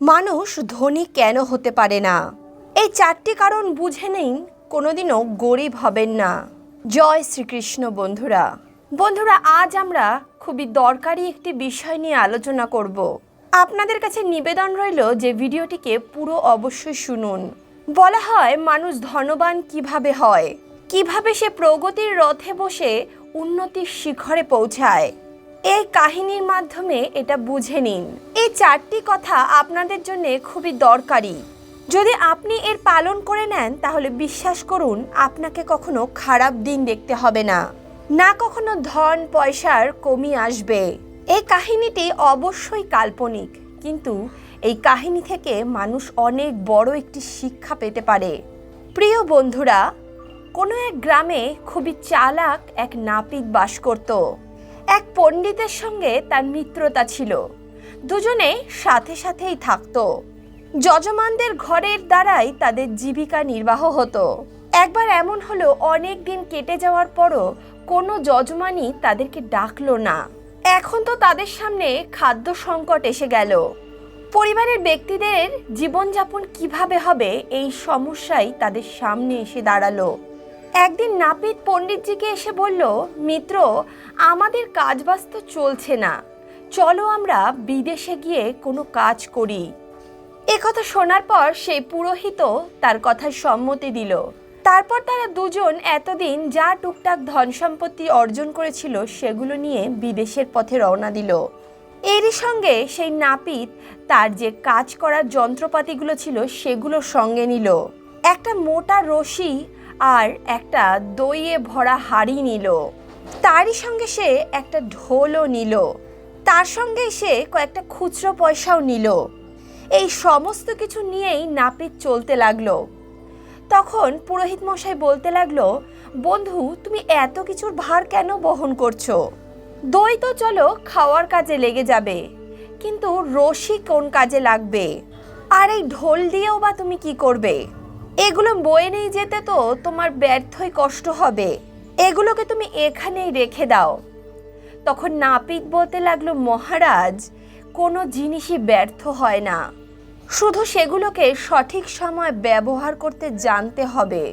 মানুষ ধনী কেন হতে পারে না? এই চারটি কারণ বুঝে নেই, কোনোদিনও গরিব হবেন না। জয় শ্রীকৃষ্ণ বন্ধুরা। বন্ধুরা, আজ আমরা খুবই দরকারি একটি বিষয় নিয়ে আলোচনা করব। আপনাদের কাছে নিবেদন রইল যে ভিডিওটিকে পুরো অবশ্যই শুনুন। বলা হয়, মানুষ ধনবান কীভাবে হয়? কীভাবে সে প্রগতির রথে বসে উন্নতির শিখরে পৌঁছায়? এই কাহিনীর মাধ্যমে এটা বুঝে নিন। এই চারটি কথা আপনাদের জন্য খুবই দরকারি। যদি আপনি এর পালন করে নেন, তাহলে বিশ্বাস করুন, আপনাকে কখনো খারাপ দিন দেখতে হবে না। না কখনো ধন, পয়সার কমি আসবে। এই কাহিনীটি অবশ্যই কাল্পনিক, কিন্তু এই কাহিনী থেকে মানুষ অনেক বড় একটি শিক্ষা পেতে পারে। প্রিয় বন্ধুরা, কোনো এক গ্রামে খুবই চালাক এক নাপিত বাস করত। এক পণ্ডিতের সঙ্গে তার মিত্রতা ছিল। দুজনে সাথে সাথেই থাকতো। যজমানদের ঘরের দ্বারাই তাদের জীবিকা নির্বাহ হতো। একবার এমন হলো, অনেক দিন কেটে যাওয়ার পরও কোনো যজমানই তাদেরকে ডাকলো না। এখন তো তাদের সামনে খাদ্য সংকট এসে গেল। পরিবারের ব্যক্তিদের জীবনযাপন কীভাবে হবে, এই সমস্যাই তাদের সামনে এসে দাঁড়াল। একদিন নাপিত পণ্ডিতজিকে এসে বলল, মিত্র, আমাদের কাজবাজ তো চলছে না। চলো আমরা বিদেশে গিয়ে কোনো কাজ করি। একথা শোনার পর সেই পুরোহিত তার কথায় সম্মতি দিল। তারপর তারা দুজন এতদিন যা টুকটাক ধন সম্পত্তি অর্জন করেছিল সেগুলো নিয়ে বিদেশের পথে রওনা দিল। এরই সঙ্গে সেই নাপিত তার যে কাজ করার যন্ত্রপাতিগুলো ছিল সেগুলো সঙ্গে নিল। একটা মোটা রশি আর একটা দইয়ে ভরা হাড়ি নিল। তারই সঙ্গে সে একটা ঢোলও নিল। তার সঙ্গে সে কয়েকটা খুচরো পয়সাও নিল। এই সমস্ত কিছু নিয়েই নাপিত চলতে লাগল। তখন পুরোহিত মশাই বলতে লাগল, বন্ধু, তুমি এত কিছুর ভার কেন বহন করছ? দই তো চলো, খাওয়ার কাজে লেগে যাবে। কিন্তু রশি কোন কাজে লাগবে? আর এই ঢোল দিয়েও বা তুমি কি করবে? এগুলো বয়ে নিয়ে যেতে তো তোমার ব্যর্থই কষ্ট হবে। এগুলোকে তুমি এখানেই রেখে দাও। তখন নাপিত বলতে লাগল, মহারাজ, কোনো জিনিসই ব্যর্থ হয় না। শুধু সেগুলোকে সঠিক সময় ব্যবহার করতে জানতে হবে।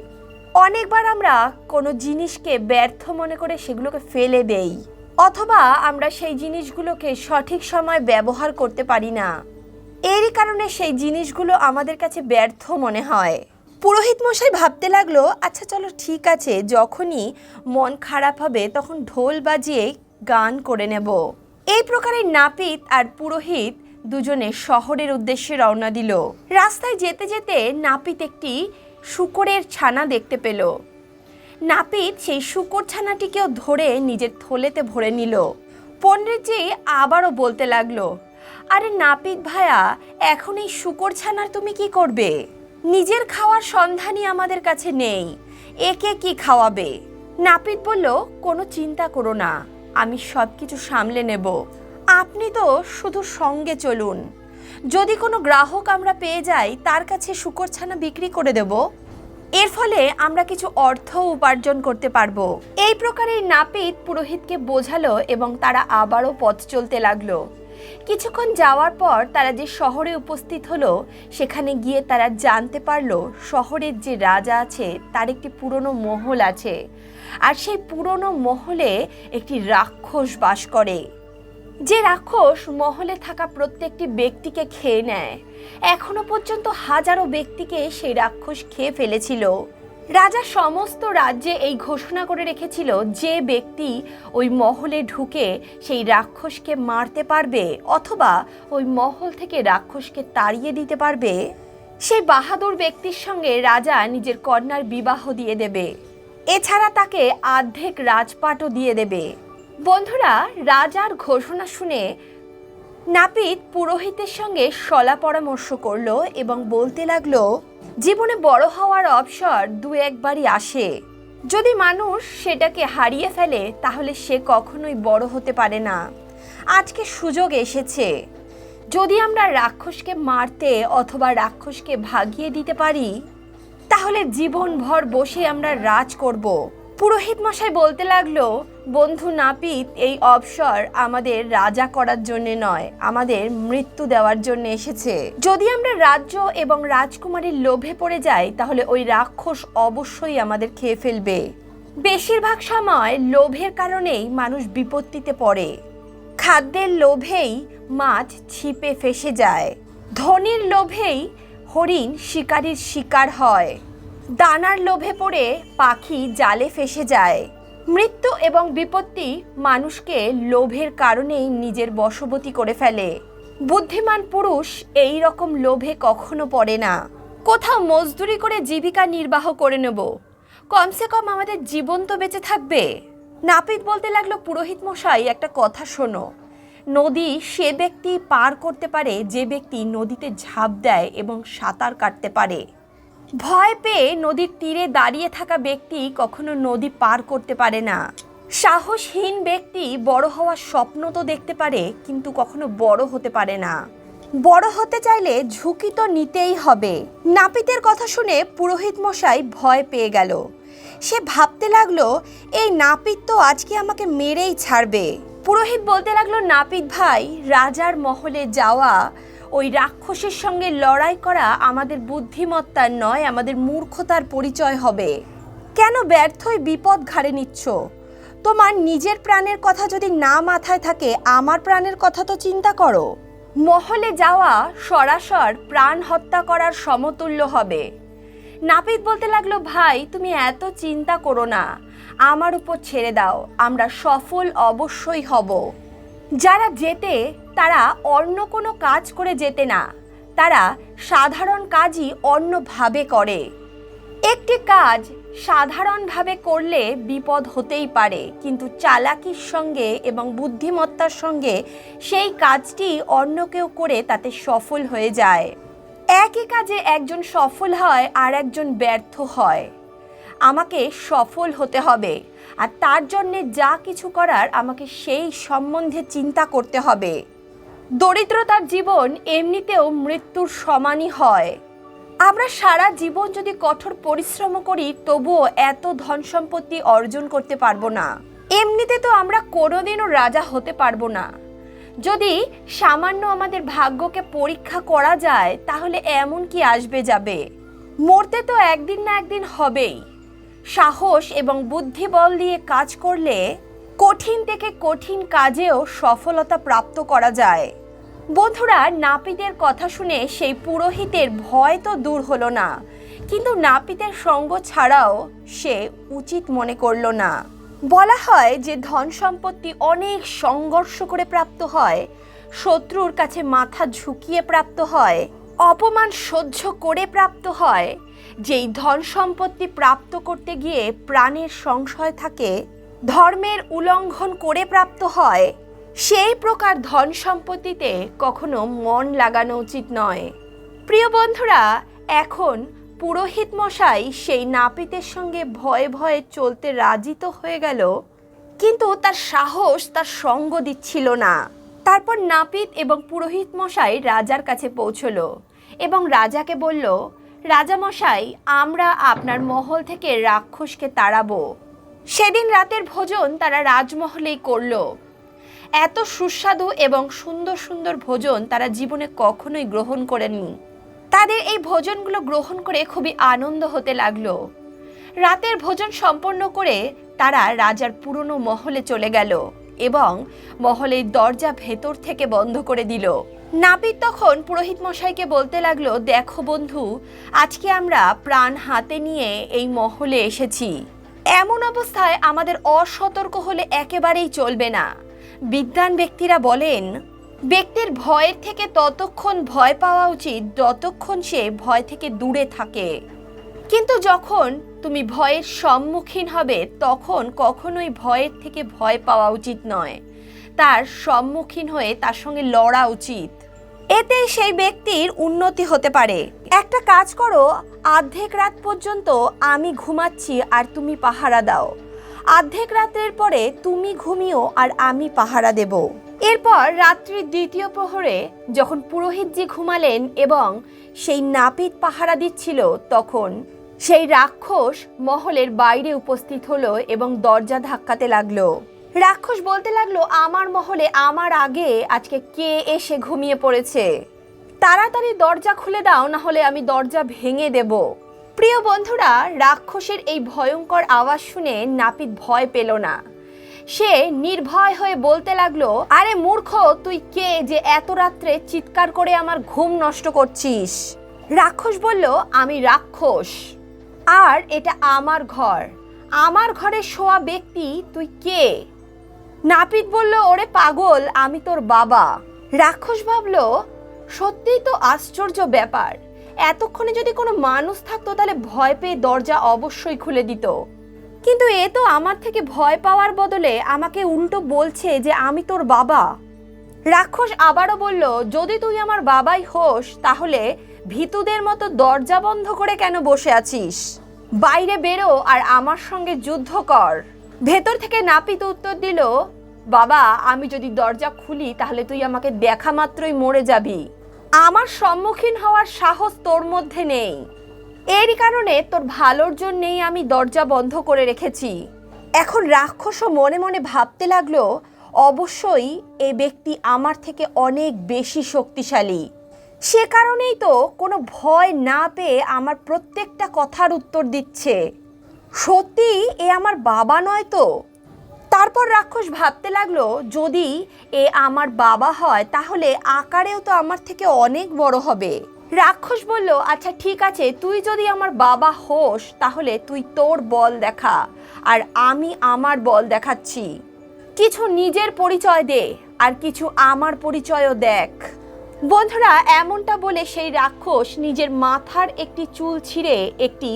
অনেকবার আমরা কোনো জিনিসকে ব্যর্থ মনে করে সেগুলোকে ফেলে দেই, অথবা আমরা সেই জিনিসগুলোকে সঠিক সময় ব্যবহার করতে পারি না। এরই কারণে সেই জিনিসগুলো আমাদের কাছে ব্যর্থ মনে হয়। পুরোহিত মশাই ভাবতে লাগল আচ্ছা চলো, ঠিক আছে, যখনই মন খারাপ হবে তখন ঢোল বাজিয়ে গান করে নেব। এই প্রকারের নাপিত আর পুরোহিত দুজনে শহরের উদ্দেশ্যে রওনা দিল। রাস্তায় যেতে যেতে নাপিত একটি শুকরের ছানা দেখতে পেল। নাপিত সেই শুকর ছানাটিকেও ধরে নিজের থলেতে ভরে নিল। পণ্ডিতজি আবারও বলতে লাগল, আরে নাপিত ভায়া, এখন এই শুকর ছানার তুমি কি করবে? নিজের খাওয়ার সন্ধানই আমাদের কাছে নেই। একে কি খাওয়াবে? নাপিত বলল, কোনো চিন্তা করো না, আমি সব কিছু সামলে নেব। আপনি তো শুধু সঙ্গে চলুন। যদি কোনো গ্রাহক আমরা পেয়ে যাই, তার কাছে শুকর ছানা বিক্রি করে দেব। এর ফলে আমরা কিছু অর্থ উপার্জন করতে পারব। এই প্রকারের নাপিত পুরোহিতকে বোঝালো এবং তারা আবারও পথ চলতে লাগল। কিছুক্ষণ যাওয়ার পর তারা যে শহরে উপস্থিত হলো, সেখানে গিয়ে তারা জানতে পারল শহরের যে রাজা আছে, তার একটি পুরনো মহল আছে। আর সেই পুরনো মহলে একটি রাক্ষস বাস করে। যে রাক্ষস মহলে থাকা প্রত্যেকটি ব্যক্তিকে খেয়ে নেয়। এখনও পর্যন্ত হাজারো ব্যক্তিকে সেই রাক্ষস খেয়ে ফেলেছিল। রাজা সমস্ত রাজ্যে এই ঘোষণা করে রেখেছিল যে ব্যক্তি ওই মহলে ঢুকে সেই রাক্ষসকে মারতে পারবে অথবা ওই মহল থেকে রাক্ষসকে তাড়িয়ে দিতে পারবে, সেই বাহাদুর ব্যক্তির সঙ্গে রাজা নিজের কন্যার বিবাহ দিয়ে দেবে। এছাড়া তাকে আর্ধেক রাজপাটও দিয়ে দেবে। বন্ধুরা, রাজার ঘোষণা শুনে নাপিত পুরোহিতের সঙ্গে সলা পরামর্শ করল এবং বলতে লাগল, জীবনে বড় হওয়ার অবসর দু একবারই আসে। যদি মানুষ সেটাকে হারিয়ে ফেলে, তাহলে সে কখনোই বড় হতে পারে না। আজকে সুযোগ এসেছে। যদি আমরা রাক্ষসকে মারতে অথবা রাক্ষসকে ভাগিয়ে দিতে পারি, তাহলে জীবনভর বসে আমরা রাজ করব। পুরোহিত মশাই বলতে লাগল, বন্ধু নাপিত, এই অবসর আমাদের রাজা করার জন্য নয়, আমাদের মৃত্যু দেওয়ার জন্য এসেছে। যদি আমরা রাজ্য এবং রাজকুমারীর লোভে পড়ে যাই, তাহলে ওই রাক্ষস অবশ্যই আমাদের খেয়ে ফেলবে। বেশিরভাগ সময় লোভের কারণেই মানুষ বিপত্তিতে পড়ে। খাদ্যের লোভেই মাছ ছিপে ফেসে যায়। ধনির লোভেই হরিণ শিকারীর শিকার হয়। দানার লোভে পড়ে পাখি জালে ফেসে যায়। মৃত্যু এবং বিপত্তি মানুষকে লোভের কারণেই নিজের বশবতী করে ফেলে। বুদ্ধিমান পুরুষ এই রকম লোভে কখনো পড়ে না। কোথাও মজদুরি করে জীবিকা নির্বাহ করে নেব। কমসে কম আমাদের জীবন তো বেঁচে থাকবে। নাপিত বলতে লাগল, পুরোহিত মশাই, একটা কথা শোনো। নদী সে ব্যক্তি পার করতে পারে, যে ব্যক্তি নদীতে ঝাঁপ দেয় এবং সাঁতার কাটতে পারে। ভয় পেয়ে নদীর তীরে দাঁড়িয়ে থাকা ব্যক্তি কখনো নদী পার করতে পারে না। সাহসহীন ব্যক্তি বড় হওয়ার স্বপ্ন তো দেখতে পারে, কিন্তু কখনো বড় হতে পারে না। বড় হতে চাইলে ঝুঁকি তো নিতেই হবে। নাপিতের কথা শুনে পুরোহিত মশাই ভয় পেয়ে গেল। সে ভাবতে লাগল, এই নাপিত তো আজকে আমাকে মেরেই ছাড়বে। পুরোহিত বলতে লাগল, নাপিত ভাই, রাজার মহলে যাওয়া ওই রাক্ষসের সঙ্গে লড়াই করা আমাদের বুদ্ধিমত্তার নয়, আমাদের মূর্খতার পরিচয় হবে। কেন ব্যর্থই বিপদ ঘাড়ে নিচ্ছ? তোমার নিজের প্রাণের কথা যদি না মাথায় থাকে, আমার প্রাণের কথা তো চিন্তা করো। মহলে যাওয়া সরাসর প্রাণ হত্যা করার সমতুল্য হবে। নাপিত বলতে লাগল, ভাই, তুমি এত চিন্তা করো না। আমার উপর ছেড়ে দাও। আমরা সফল অবশ্যই হব। যারা যেতে তারা অন্য কোনো কাজ করে যেতে না। তারা সাধারণ কাজই অন্যভাবে করে। একটি কাজ সাধারণভাবে করলে বিপদ হতেই পারে, কিন্তু চালাকির সঙ্গে এবং বুদ্ধিমত্তার সঙ্গে সেই কাজটি অন্য কেউ করে তাতে সফল হয়ে যায়। একই কাজে একজন সফল হয় আর একজন ব্যর্থ হয়। আমাকে সফল হতে হবে আর তার জন্যে যা কিছু করার আমাকে সেই সম্বন্ধে চিন্তা করতে হবে। দরিদ্রতার জীবন এমনিতেও মৃত্যুর সমানই হয়। আমরা সারা জীবন যদি কঠোর পরিশ্রম করি, তবুও এত ধন সম্পত্তি অর্জন করতে পারব না। এমনিতে তো আমরা কোনোদিনও রাজা হতে পারব না। যদি সামান্য আমাদের ভাগ্যকে পরীক্ষা করা যায়, তাহলে এমন কি আসবে যাবে? মরতে তো একদিন না একদিন হবেই। সাহস এবং বুদ্ধিবল দিয়ে কাজ করলে কঠিন থেকে কঠিন কাজেও সফলতা প্রাপ্ত করা যায়। বন্ধুরা, নাপিতের কথা শুনে সেই পুরোহিতের ভয় তো দূর হলো না, কিন্তু নাপিতের সঙ্গ ছাড়াও সে উচিত মনে করল না। বলা হয় যে ধন সম্পত্তি অনেক সংঘর্ষ করে প্রাপ্ত হয়, শত্রুর কাছে মাথা ঝুঁকিয়ে প্রাপ্ত হয়, অপমান সহ্য করে প্রাপ্ত হয়, যেই ধন সম্পত্তি প্রাপ্ত করতে গিয়ে প্রাণের সংশয় থাকে ধর্মের উল্লঙ্ঘন করে প্রাপ্ত হয়, সেই প্রকার ধন সম্পত্তিতে কখনো মন লাগানো উচিত নয়। প্রিয় বন্ধুরা, এখন পুরোহিত মশাই সেই নাপিতের সঙ্গে ভয়ে ভয়ে চলতে রাজি তো হয়ে গেল, কিন্তু তার সাহস, তার সঙ্গ দিচ্ছিল না। তারপর নাপিত এবং পুরোহিত মশাই রাজার কাছে পৌঁছলো এবং রাজাকে বলল রাজামশাই আমরা আপনার মহল থেকে রাক্ষসকে তাড়াবো। সেদিন রাতের ভোজন তারা রাজমহলেই করল। এত সুস্বাদু এবং সুন্দর সুন্দর ভোজন তারা জীবনে কখনোই গ্রহণ করেনি তাদের এই ভোজনগুলো গ্রহণ করে খুবই আনন্দ হতে লাগল। রাতের ভোজন সম্পন্ন করে তারা রাজার পুরনো মহলে চলে গেল এবং মহলের দরজা ভেতর থেকে বন্ধ করে দিল। নাপিত তখন পুরোহিত মশাইকে বলতে লাগল, দেখো বন্ধু, আজকে আমরা প্রাণ হাতে নিয়ে এই মহলে এসেছি। এমন অবস্থায় আমাদের অসতর্ক হলে একেবারেই চলবে না। বিদ্বান ব্যক্তিরা বলেন, ব্যক্তির ভয়ের থেকে ততক্ষণ ভয় পাওয়া উচিত, যতক্ষণ সে ভয় থেকে দূরে থাকে। কিন্তু যখন তুমি ভয়ের সম্মুখীন হবে, তখন কখনোই ভয়ের থেকে ভয় পাওয়া উচিত নয়। তার সম্মুখীন হয়ে তার সঙ্গে লড়া উচিত। এতে সেই ব্যক্তির উন্নতি হতে পারে। একটা কাজ করো, আর্ধেক রাত পর্যন্ত আমি ঘুমাচ্ছি আর তুমি পাহারা দাও। আর্ধেক রাতের পরে তুমি ঘুমিও আর আমি পাহারা দেব। এরপর রাত্রির দ্বিতীয় প্রহরে যখন পুরোহিতজি ঘুমালেন এবং সেই নাপিত পাহারা দিচ্ছিল, তখন সেই রাক্ষস মহলের বাইরে উপস্থিত হলো এবং দরজা ধাক্কাতে লাগল। রাক্ষস বলতে লাগল, আমার মহলে, আমার আগে আজকে কে এসে ঘুমিয়ে পড়েছে? তাড়াতাড়ি দরজা খুলে দাও না হলে আমি দরজা ভেঙে দেব। প্রিয় বন্ধুরা, রাক্ষসের এই ভয়ঙ্কর আওয়াজ শুনে নাপিত ভয় পেল না। সে নির্ভয় হয়ে বলতে লাগল, আরে মূর্খ, তুই কে যে এত রাত্রে চিৎকার করে আমার ঘুম নষ্ট করছিস? রাক্ষস বলল, আমি রাক্ষস। আর এটা আমার ঘর। আমার ঘরে শোয়া ব্যক্তি তুই কে? নাপিত বলল, ওরে পাগল, আমি তোর বাবা। রাক্ষস ভাবল, সত্যিই তো আশ্চর্য ব্যাপার। এতক্ষণে যদি কোনো মানুষ থাকতো, তাহলে ভয় পেয়ে দরজা অবশ্যই খুলে দিত। কিন্তু এ তো আমার থেকে ভয় পাওয়ার বদলে আমাকে উল্টো বলছে যে, আমি তোর বাবা। রাক্ষস আবারও বলল, যদি তুই আমার বাবাই হোস, তাহলে ভীতুদের মতো দরজা বন্ধ করে কেন বসে আছিস? বাইরে বেরো আর আমার সঙ্গে যুদ্ধ কর। ভেতর থেকে নাপিত উত্তর দিল, বাবা, আমি যদি দরজা খুলি, তাহলে তুই আমাকে দেখা মাত্রই মরে যাবি। আমার সম্মুখীন হওয়ার সাহস তোর মধ্যে নেই। এর কারণে তোর ভালোর জন্যেই আমি দরজা বন্ধ করে রেখেছি। এখন রাক্ষসও মনে মনে ভাবতে লাগল, অবশ্যই এ ব্যক্তি আমার থেকে অনেক বেশি শক্তিশালী। সে কারণেই তো কোনো ভয় না পেয়ে আমার প্রত্যেকটা কথার উত্তর দিচ্ছে। সত্যি এ আমার বাবা নয় তো? তারপর রাক্ষস ভাবতে লাগল, যদি এ আমার বাবা হয়, তাহলে আকারেও তো আমার থেকে অনেক বড় হবে। রাক্ষস বলল আচ্ছা ঠিক আছে, তুই যদি আমার বাবা হোস, তাহলে তুই তোর বল দেখা, আর আমি আমার বল দেখাচ্ছি। কিছু নিজের পরিচয় দে, আর কিছু আমার পরিচয়ও দেখ। বন্ধুরা, এমনটা বলে সেই রাক্ষস নিজের মাথার একটি চুল ছিঁড়ে একটি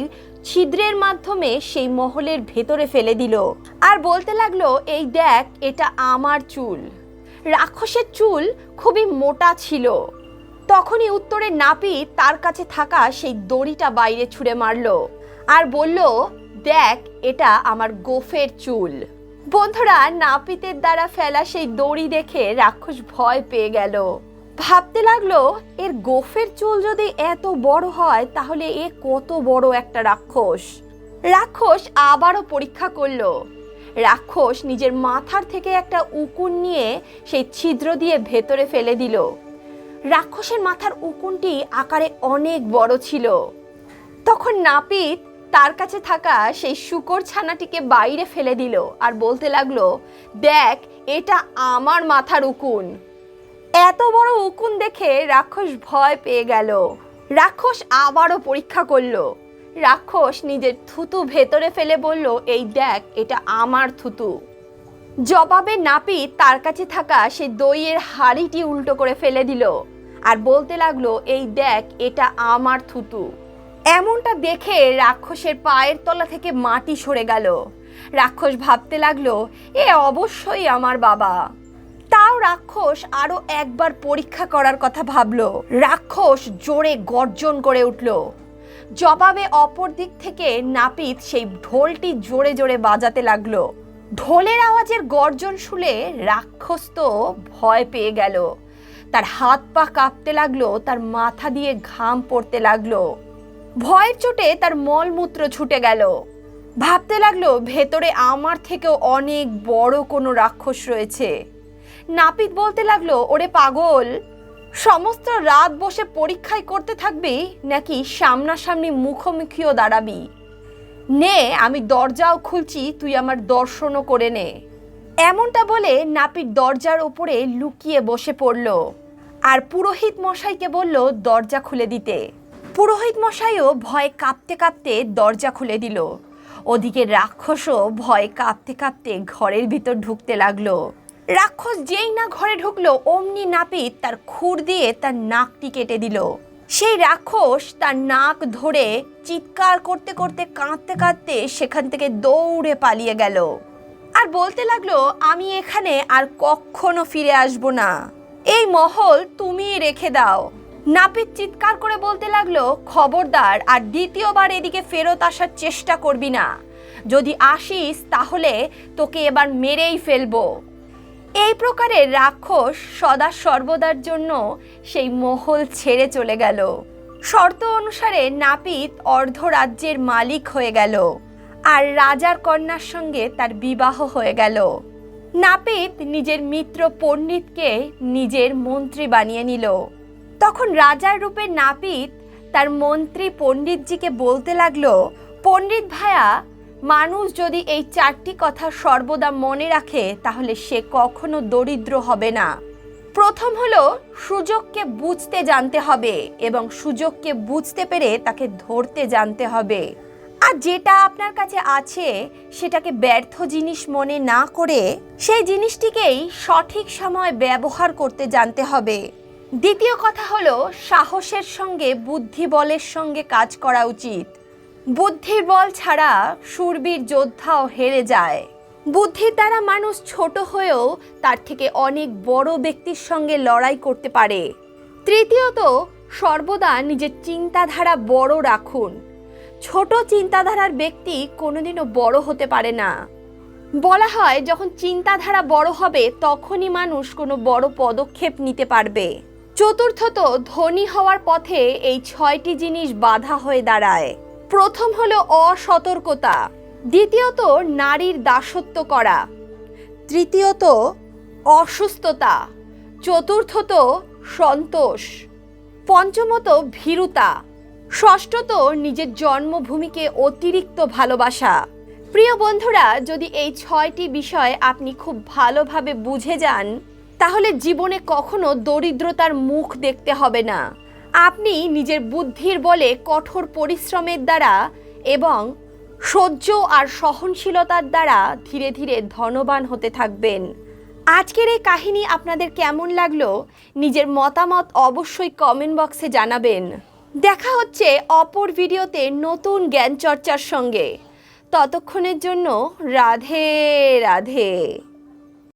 ছিদ্রের মাধ্যমে সেই মহলের ভেতরে ফেলে দিল। আর বলতে লাগল, এই দেখ, এটা আমার চুল। রাক্ষসের চুল খুবই মোটা ছিল। তখনই উত্তরে নাপিত তার কাছে থাকা সেই দড়িটা বাইরে ছুঁড়ে মারলো আর বলল, দেখ, এটা আমার গোফের চুল। বন্ধুরা, নাপিতের দ্বারা ফেলা সেই দড়ি দেখে রাক্ষস ভয় পেয়ে গেল। ভাবতে লাগল, এর গোফের চুল যদি এত বড় হয়, তাহলে এ কত বড় একটা রাক্ষস। রাক্ষস আবারও পরীক্ষা করল। রাক্ষস নিজের মাথার থেকে একটা উকুন নিয়ে সেই ছিদ্র দিয়ে ভেতরে ফেলে দিল। রাক্ষসের মাথার উকুনটি আকারে অনেক বড় ছিল। তখন নাপিত তার কাছে থাকা সেই শুকর ছানাটিকে বাইরে ফেলে দিল আর বলতে লাগল, দেখ, এটা আমার মাথার উকুন। এত বড় উকুন দেখে রাক্ষস ভয় পেয়ে গেল। রাক্ষস আবারও পরীক্ষা করল। রাক্ষস নিজের থুতু ভেতরে ফেলে বলল, এই দেখ, এটা আমার থুতু। জবাবে নাপিত তার কাছে থাকা সে দইয়ের হাড়িটি উল্টো করে ফেলে দিল আর বলতে লাগল, এই দেখ, এটা আমার থুতু। এমনটা দেখে রাক্ষসের পায়ের তলা থেকে মাটি সরে গেল। রাক্ষস ভাবতে লাগল, এ অবশ্যই আমার বাবা। তাও রাক্ষস আরও একবার পরীক্ষা করার কথা ভাবল। রাক্ষস জোরে গর্জন করে উঠল। জবাবে অপর দিক থেকে নাপিত সেই ঢোলটি জোরে জোরে বাজাতে লাগল। ঢোলের আওয়াজের গর্জন শুনে রাক্ষস তো ভয় পেয়ে গেল। তার হাত পা কাঁপতে লাগল, তার মাথা দিয়ে ঘাম পড়তে লাগল। ভয়ের চোটে তার মলমূত্র ছুটে গেল। ভাবতে লাগল, ভেতরে আমার থেকেও অনেক বড় কোনো রাক্ষস রয়েছে। নাপিত বলতে লাগল, ওরে পাগল, সমস্ত রাত বসে পরীক্ষায় করতে থাকবি নাকি সামনাসামনি মুখোমুখিও দাঁড়াবি? নে, আমি দরজাও খুলছি, তুই আমার দর্শনও করে নে। এমনটা বলে নাপিত দরজার ওপরে লুকিয়ে বসে পড়ল আর পুরোহিত মশাইকে বলল, দরজা খুলে দিতে। পুরোহিত মশাইও ভয়ে কাঁপতে কাঁপতে দরজা খুলে দিল। ওদিকে রাক্ষসও ভয়ে কাঁপতে কাঁপতে ঘরের ভিতর ঢুকতে লাগল। রাক্ষস যেই না ঘরে ঢুকলো, অমনি নাপিত তার খুর দিয়ে তার নাকটি কেটে দিল। সেই রাক্ষস তার নাক ধরে চিৎকার করতে করতে কাঁদতে কাঁদতে সেখান থেকে দৌড়ে পালিয়ে গেল। আর বলতে লাগল, আমি এখানে আর কখনো ফিরে আসব না। এই মহল তুমি রেখে দাও। নাপিত চিৎকার করে বলতে লাগল, খবরদার, আর দ্বিতীয়বার এদিকে ফেরত আসার চেষ্টা করবি না। যদি আসিস, তাহলে তোকে এবার মেরেই ফেলব। এই প্রকারের রাক্ষস সদা সর্বদার জন্য সেই মহল ছেড়ে চলে গেল। শর্ত অনুসারে নাপিত অর্ধরাজ্যের মালিক হয়ে গেল আর রাজার কন্যার সঙ্গে তার বিবাহ হয়ে গেল। নাপিত নিজের মিত্র পণ্ডিতকে নিজের মন্ত্রী বানিয়ে নিল। তখন রাজার রূপে নাপিত তার মন্ত্রী পণ্ডিতজিকে বলতে লাগল, পণ্ডিত ভায়া মানুষ যদি এই চারটি কথা সর্বদা মনে রাখে, তাহলে সে কখনো দরিদ্র হবে না। প্রথম হলো, সুযোগকে বুঝতে জানতে হবে এবং সুযোগকে বুঝতে পেরে তাকে ধরতে জানতে হবে। আর যেটা আপনার কাছে আছে, সেটাকে ব্যর্থ জিনিস মনে না করে সেই জিনিসটিকেই সঠিক সময় ব্যবহার করতে জানতে হবে। দ্বিতীয় কথা হলো, সাহসের সঙ্গে বুদ্ধি বলের সঙ্গে কাজ করা উচিত। বুদ্ধির বল ছাড়া সুরবীর যোদ্ধাও হেরে যায়। বুদ্ধির দ্বারা মানুষ ছোট হয়েও তার থেকে অনেক বড় ব্যক্তির সঙ্গে লড়াই করতে পারে। তৃতীয়ত, সর্বদা নিজের চিন্তাধারা বড় রাখুন। ছোট চিন্তাধারার ব্যক্তি কোনোদিনও বড় হতে পারে না। বলা হয়, যখন চিন্তাধারা বড় হবে, তখনই মানুষ কোনো বড় পদক্ষেপ নিতে পারবে। চতুর্থত, ধনী হওয়ার পথে এই ছয়টি জিনিস বাধা হয়ে দাঁড়ায়। প্রথম হলো অসতর্কতা, দ্বিতীয়ত নারীর দাসত্ব করা, তৃতীয়ত অসুস্থতা, চতুর্থত সন্তোষ, পঞ্চমত ভীরুতা, ষষ্ঠত নিজের জন্মভূমিকে অতিরিক্ত ভালোবাসা। প্রিয় বন্ধুরা, যদি এই ছয়টি বিষয় আপনি খুব ভালোভাবে বুঝে যান, তাহলে জীবনে কখনো দরিদ্রতার মুখ দেখতে হবে না। আপনি নিজের বুদ্ধির বলে কঠোর পরিশ্রমের দ্বারা এবং সহ্য আর সহনশীলতার দ্বারা ধীরে ধীরে ধনবান হতে থাকবেন। আজকের এই কাহিনী আপনাদের কেমন লাগল নিজের মতামত অবশ্যই কমেন্ট বক্সে জানাবেন। দেখা হচ্ছে অপর ভিডিওতে নতুন জ্ঞান চর্চার সঙ্গে। ততক্ষণের জন্য রাধে রাধে।